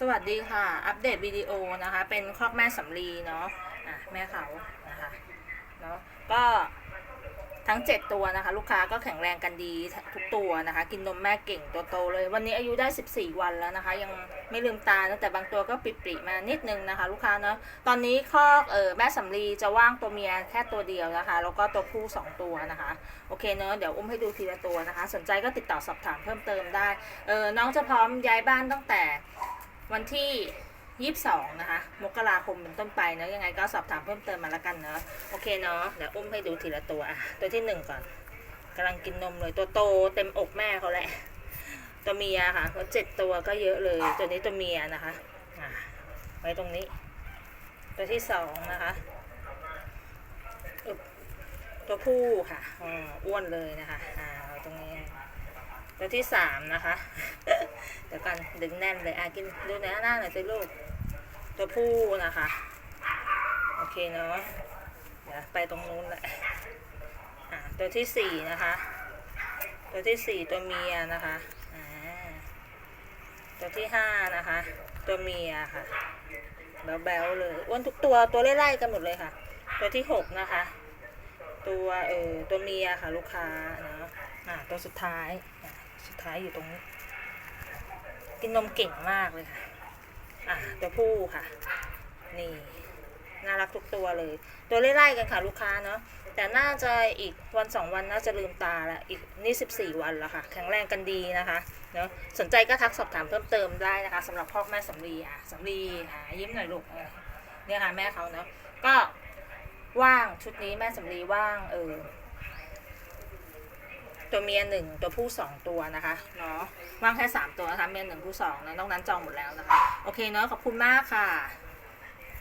สวัสดีค่ะ อัปเดตวิดีโอนะคะ เป็นคอกแม่สำลีเนาะอะแม่เขานะคะเนาะก็ทั้ง 7 ตัวนะคะ ลูกค้าก็แข็งแรงกันดีทุกตัวนะคะ กินนมแม่เก่งตัวโตเลย วันนี้อายุได้ 14 วันแล้วนะคะ ยังไม่ลืมตานะแต่บางตัวก็ปิดปริมานิดนึงนะคะ ลูกค้าเนาะตอนนี้คอกเออแม่สำลีจะว่างตัวเมียแค่ตัวเดียวนะคะ แล้วก็ตัวผู้ 2 ตัวนะคะ โอเคเนอะเดี๋ยวอุ้มให้ดูทีละตัวนะคะ สนใจก็ติดต่อสอบถามเพิ่มเติมได้เออน้องจะพร้อมย้ายบ้านตั้งแต่ วันที่22นะคะ มกราคมเป็นต้นไปเนอะยังไงก็สอบถามเพิ่มเติมมาล้วกันเนอะโอเคเนาะเดี๋ยวอุ้มให้ดูทีละตัวอะตัวที่หนึ่งก่อนกำลังกินนมเลยตัวโตเต็มอกแม่เขาแหละ ตัวเมียค่ะเขาเจ็ดตัวก็เยอะเลย ตัวนี้ตัวเมียนะคะอะไว้ตรงนี้ ตัวที่สองนะคะตัวผู้ค่ะอ้วนเลยนะคะอ่าตรงนี้ ตัวที่สามนะคะ เดี๋ยวกันดึงแน่นเลยอะกินดูหน้าหน้าหน่อยสิลูก ตัวผู้นะคะ โอเคเนาะเดี๋ยวไปตรงนู้นแหละอะตัวที่สี่นะคะ ตัวที่สี่ตัวเมียนะคะอ่าตัวที่ห้านะคะ ตัวเมียค่ะแบ๊วๆเลยอ้วนทุกตัวตัวไล่ๆกันหมดเลยค่ะ ตัวที่หกนะคะ ตัวเออตัวเมียค่ะลูกค้าเนาะอะตัวสุดท้ายอะสุดท้ายอยู่ตรงนี้ กินนมเก่งมากเลยค่ะ อะตัวผู้ค่ะ นี่ น่ารักทุกตัวเลย ตัวไล่ๆกันค่ะลูกค้าเนาะ แต่น่าจะอีกวันสองวันน่าจะลืมตาละอีกนี่สิบสี่วันแล้วค่ะ แข็งแรงกันดีนะคะ เนาะ สนใจก็ทักสอบถามเพิ่มเติมได้นะคะสำหรับพ่อแม่สำลีอะสำลีอะยิ้มหน่อยลูกเออเนี่ยค่ะแม่เขาเนาะ ก็ว่างชุดนี้แม่สำลีว่างเออ ตัวเมียหนึ่งตัวผู้สองตัวนะคะเนาะว่างแค่สามตัวนะคะเมียหนึ่งผู้สองนะนอกนั้นจองหมดแล้วนะคะ โอเคเนาะขอบคุณมากค่ะ